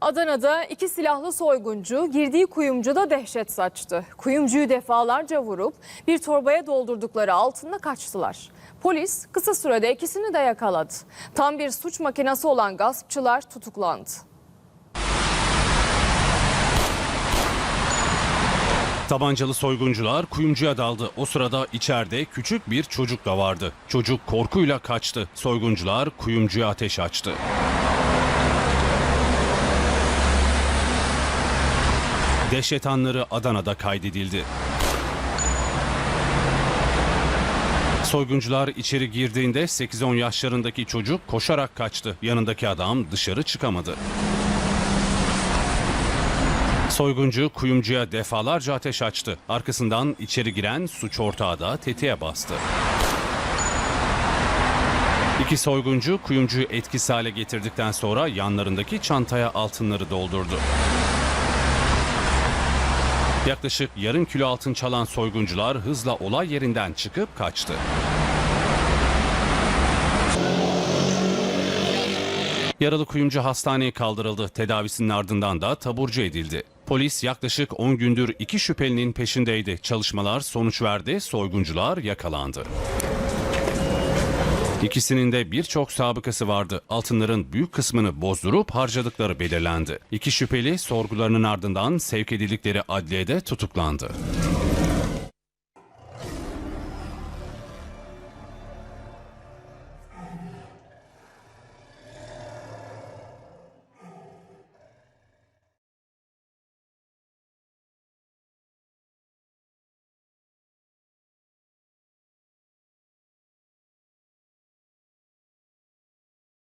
Adana'da iki silahlı soyguncu girdiği kuyumcuda dehşet saçtı. Kuyumcuyu defalarca vurup bir torbaya doldurdukları altında kaçtılar. Polis kısa sürede ikisini de yakaladı. Tam bir suç makinesi olan gaspçılar tutuklandı. Tabancalı soyguncular kuyumcuya daldı. O sırada içeride küçük bir çocuk da vardı. Çocuk korkuyla kaçtı. Soyguncular kuyumcuya ateş açtı. Dehşet anları Adana'da kaydedildi. Soyguncular içeri girdiğinde 8-10 yaşlarındaki çocuk koşarak kaçtı. Yanındaki adam dışarı çıkamadı. Soyguncu kuyumcuya defalarca ateş açtı. Arkasından içeri giren suç ortağı da tetiğe bastı. İki soyguncu kuyumcuyu etkisiz hale getirdikten sonra yanlarındaki çantaya altınları doldurdu. Yaklaşık yarım kilo altın çalan soyguncular hızla olay yerinden çıkıp kaçtı. Yaralı kuyumcu hastaneye kaldırıldı. Tedavisinin ardından da taburcu edildi. Polis yaklaşık 10 gündür iki şüphelinin peşindeydi. Çalışmalar sonuç verdi. Soyguncular yakalandı. İkisinin de birçok sabıkası vardı. Altınların büyük kısmını bozdurup harcadıkları belirlendi. İki şüpheli sorgularının ardından sevk edildikleri adliyede tutuklandı.